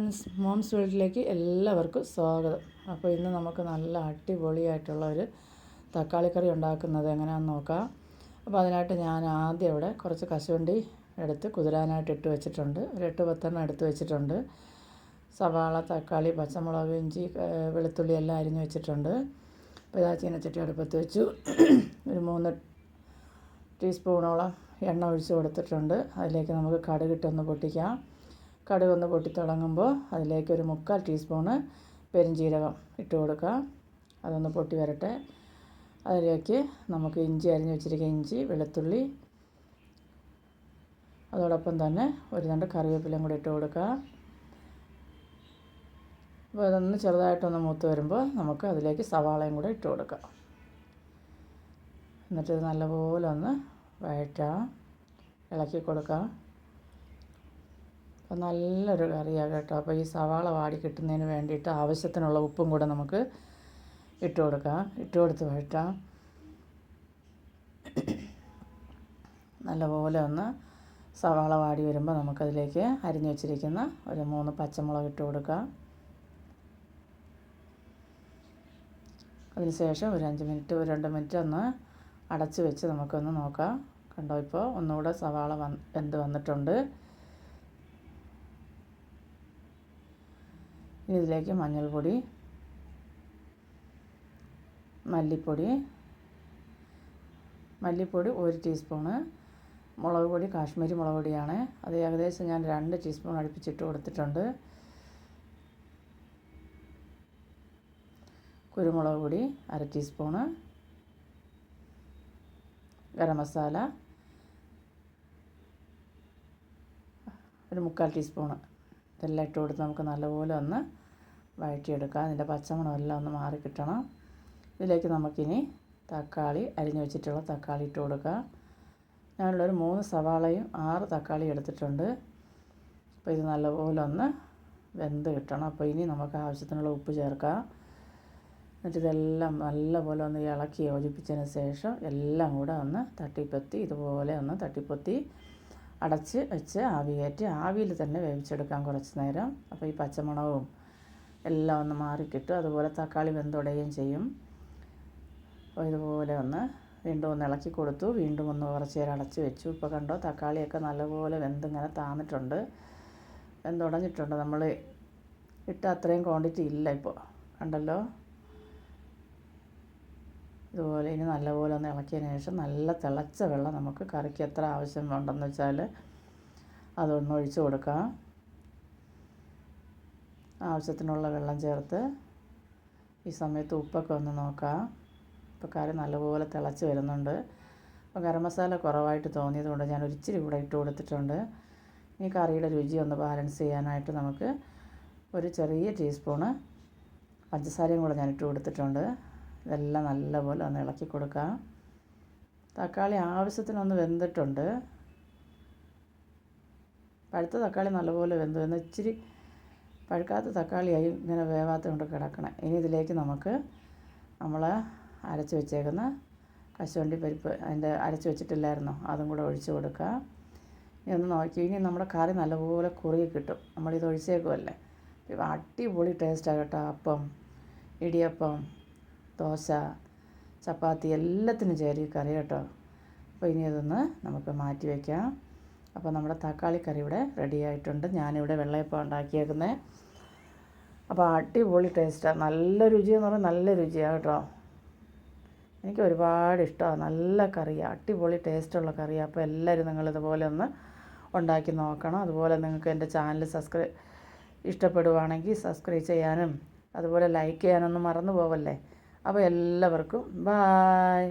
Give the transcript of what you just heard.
Friends moms വീട്ടിലേക്ക് എല്ലാവർക്കും സ്വാഗതം. അപ്പോൾ ഇന്ന് നമുക്ക് നല്ല അടിപൊളിയായിട്ടുള്ള ഒരു തക്കാളിക്കറി ഉണ്ടാക്കുന്നത് എങ്ങനെയാണെന്ന് നോക്കാം. അപ്പോൾ അതിനായിട്ട് ഞാൻ ആദ്യം ഇവിടെ കുറച്ച് കശുവണ്ടി എടുത്ത് കുതിരാനായിട്ട് ഇട്ട് വെച്ചിട്ടുണ്ട്. ഒരു എട്ട് പത്തെണ്ണം എടുത്ത് വെച്ചിട്ടുണ്ട്. സവാള തക്കാളി പച്ചമുളക് ഇഞ്ചി വെളുത്തുള്ളി എല്ലാം അരിഞ്ഞ് വെച്ചിട്ടുണ്ട്. അപ്പോൾ ഇതാ ചീനച്ചട്ടി അടുപ്പത്ത് വെച്ചു. ഒരു മൂന്ന് ടീസ്പൂണോളം എണ്ണ ഒഴിച്ച് കൊടുത്തിട്ടുണ്ട്. അതിലേക്ക് നമുക്ക് കടുകിട്ടൊന്ന് പൊട്ടിക്കാം. കടുകൊന്ന് പൊട്ടിത്തുടങ്ങുമ്പോൾ അതിലേക്ക് ഒരു മുക്കാൽ ടീസ്പൂണ് പെരുംജീരകം ഇട്ട് കൊടുക്കുക. അതൊന്ന് പൊട്ടി വരട്ടെ. അതിലേക്ക് നമുക്ക് ഇഞ്ചി അരിഞ്ഞ് വെച്ചിരിക്കുന്ന ഇഞ്ചി വെളുത്തുള്ളി അതോടൊപ്പം തന്നെ ഒരു രണ്ട് കറിവേപ്പിലയും കൂടി ഇട്ട് കൊടുക്കുക. അപ്പോൾ അതൊന്ന് ചെറുതായിട്ടൊന്ന് മൂത്ത് വരുമ്പോൾ നമുക്ക് അതിലേക്ക് സവാളയും കൂടെ ഇട്ട് കൊടുക്കാം എന്നിട്ട് നല്ലപോലെ ഒന്ന് വഴറ്റാം. ഇളക്കി കൊടുക്കാം. അപ്പോൾ നല്ലൊരു കറിയാണ് കേട്ടോ. അപ്പോൾ ഈ സവാള വാടി കിട്ടുന്നതിന് വേണ്ടിയിട്ട് ആവശ്യത്തിനുള്ള ഉപ്പും കൂടെ നമുക്ക് ഇട്ട് കൊടുക്കാം. ഇട്ട് കൊടുത്ത് വഴറ്റാം. നല്ലപോലെ ഒന്ന് സവാള വാടി വരുമ്പോൾ നമുക്കതിലേക്ക് അരിഞ്ഞു വെച്ചിരിക്കുന്ന ഒരു മൂന്ന് പച്ചമുളക് ഇട്ട് കൊടുക്കാം. അതിനുശേഷം ഒരു അഞ്ച് മിനിറ്റ് ഒരു രണ്ട് മിനിറ്റ് ഒന്ന് അടച്ച് വെച്ച് നമുക്കൊന്ന് നോക്കാം. കണ്ടോ? ഇപ്പോൾ ഒന്നുകൂടെ സവാള വന്ന് വെന്ത് വന്നിട്ടുണ്ട്. ഇതിലേക്ക് മഞ്ഞൾപ്പൊടി മല്ലിപ്പൊടി മല്ലിപ്പൊടി ഒരു ടീസ്പൂണ് മുളക് പൊടി കാശ്മീരി മുളക് പൊടിയാണ്. അത് ഏകദേശം ഞാൻ രണ്ട് ടീസ്പൂൺ അടുപ്പിച്ചിട്ട് കൊടുത്തിട്ടുണ്ട്. കുരുമുളക് പൊടി അര ടീസ്പൂണ്. ഗരം മസാല ഒരു മുക്കാൽ ടീസ്പൂണ്. ഇതെല്ലാം ഇട്ട് കൊടുത്ത് നമുക്ക് നല്ലപോലെ ഒന്ന് വഴറ്റിയെടുക്കാം അതിന്റെ പച്ചമണം എല്ലാം ഒന്ന് മാറിക്കിട്ടണം ഇതിലേക്ക് നമുക്കിനി തക്കാളി അരിഞ്ഞു വെച്ചിട്ടുള്ള തക്കാളി ഇട്ട് കൊടുക്കുക. ഞാനുള്ളൊരു മൂന്ന് സവാളയും ആറ് തക്കാളി എടുത്തിട്ടുണ്ട്. അപ്പോൾ ഇത് നല്ലപോലെ ഒന്ന് വെന്ത് കിട്ടണം. അപ്പോൾ ഇനി നമുക്ക് ആവശ്യത്തിനുള്ള ഉപ്പ് ചേർക്കാം. എന്നിട്ട് ഇതെല്ലാം നല്ലപോലെ ഒന്ന് ഇളക്കി യോജിപ്പിച്ചതിന് ശേഷം എല്ലാം കൂടെ ഒന്ന് തട്ടിപ്പൊത്തി ഇതുപോലെ ഒന്ന് തട്ടിപ്പൊത്തി അടച്ച് വെച്ച് ആവി കയറ്റി ആവിയിൽ തന്നെ വേവിച്ചെടുക്കാം കുറച്ച് നേരം. അപ്പോൾ ഈ പച്ചമുളകും എല്ലാം ഒന്ന് മാറിക്കിട്ടും. അതുപോലെ തക്കാളി വെന്തുടയുകയും ചെയ്യും. അപ്പോൾ ഇതുപോലെ ഒന്ന് വീണ്ടും ഒന്ന് ഇളക്കി കൊടുത്തു. വീണ്ടും ഒന്ന് കുറച്ച് നേരം അടച്ച് വെച്ചു. ഇപ്പോൾ കണ്ടോ തക്കാളിയൊക്കെ നല്ലപോലെ വെന്തിങ്ങനെ താന്നിട്ടുണ്ട്. വെന്തുടഞ്ഞിട്ടുണ്ട്. നമ്മൾ ഇട്ട അത്രയും ക്വാണ്ടിറ്റി ഇല്ല ഇപ്പോൾ. കണ്ടല്ലോ? ഇതുപോലെ ഇനി നല്ലപോലെ ഒന്ന് ഇളക്കിയതിന് ശേഷം നല്ല തിളച്ച വെള്ളം നമുക്ക് കറിക്ക് എത്ര ആവശ്യം ഉണ്ടെന്ന് വെച്ചാൽ അതൊന്ന് ഒഴിച്ച് കൊടുക്കാം. ആവശ്യത്തിനുള്ള വെള്ളം ചേർത്ത് ഈ സമയത്ത് ഉപ്പൊക്കെ ഒന്ന് നോക്കാം. ഇപ്പോൾ കറി നല്ലപോലെ തിളച്ച് വരുന്നുണ്ട്. അപ്പോൾ ഗരം മസാല കുറവായിട്ട് തോന്നിയതുകൊണ്ട് ഞാൻ ഒരിച്ചിരി കൂടെ ഇട്ട് കൊടുത്തിട്ടുണ്ട്. ഈ കറിയുടെ രുചി ഒന്ന് ബാലൻസ് ചെയ്യാനായിട്ട് നമുക്ക് ഒരു ചെറിയ ടീസ്പൂണ് പഞ്ചസാരയും കൂടെ ഞാൻ ഇട്ട് കൊടുത്തിട്ടുണ്ട്. ഇതെല്ലാം നല്ലപോലെ ഒന്ന് ഇളക്കി കൊടുക്കാം. തക്കാളി ആവശ്യത്തിനൊന്ന് വെന്തിട്ടുണ്ട്. പഴുത്ത തക്കാളി നല്ലപോലെ വെന്തു എന്ന് ഇച്ചിരി പഴുക്കാത്ത തക്കാളിയായി ഇങ്ങനെ വേവാത്ത കൊണ്ട് കിടക്കണം. ഇനി ഇതിലേക്ക് നമുക്ക് നമ്മൾ അരച്ച് വെച്ചേക്കുന്ന കശുവണ്ടി പരിപ്പ് അതിന്റെ അരച്ച് വെച്ചിട്ടില്ലായിരുന്നോ? അതും കൂടെ ഒഴിച്ച് കൊടുക്കുക. ഇനി ഒന്ന് നോക്കി. ഇനി നമ്മുടെ കറി നല്ലപോലെ കുറുകി കിട്ടും. നമ്മളിത് ഒഴിച്ചേക്കുമല്ലേ അടിപൊളി ടേസ്റ്റാണ് കേട്ടോ. അപ്പം ഇടിയപ്പം ദോശ ചപ്പാത്തി എല്ലാത്തിനും ചേരും കറി കേട്ടോ. അപ്പോൾ ഇനി അതൊന്ന് നമുക്ക് മാറ്റി വയ്ക്കാം അപ്പോൾ നമ്മുടെ തക്കാളി കറി ഇവിടെ റെഡി ആയിട്ടുണ്ട്. ഞാനിവിടെ വെള്ളയപ്പം ഉണ്ടാക്കിയേക്കുന്നത് അപ്പോൾ അടിപൊളി ടേസ്റ്റാണ് നല്ല രുചിയെന്ന് പറഞ്ഞാൽ നല്ല രുചിയാണ് കേട്ടോ. എനിക്ക് ഒരുപാട് ഇഷ്ടമാണ്. നല്ല കറിയാണ് അടിപൊളി ടേസ്റ്റുള്ള കറിയാണ് അപ്പോൾ എല്ലാവരും നിങ്ങളിതുപോലെ ഒന്ന് ഉണ്ടാക്കി നോക്കണം. അതുപോലെ നിങ്ങൾക്ക് എന്റെ ചാനൽ സബ്സ്ക്രൈബ് ഇഷ്ടപ്പെടുവാണെങ്കിൽ സബ്സ്ക്രൈബ് ചെയ്യാനും അതുപോലെ ലൈക്ക് ചെയ്യാനൊന്നും മറന്നു പോവല്ലേ. അപ്പോൾ എല്ലാവർക്കും ബായ്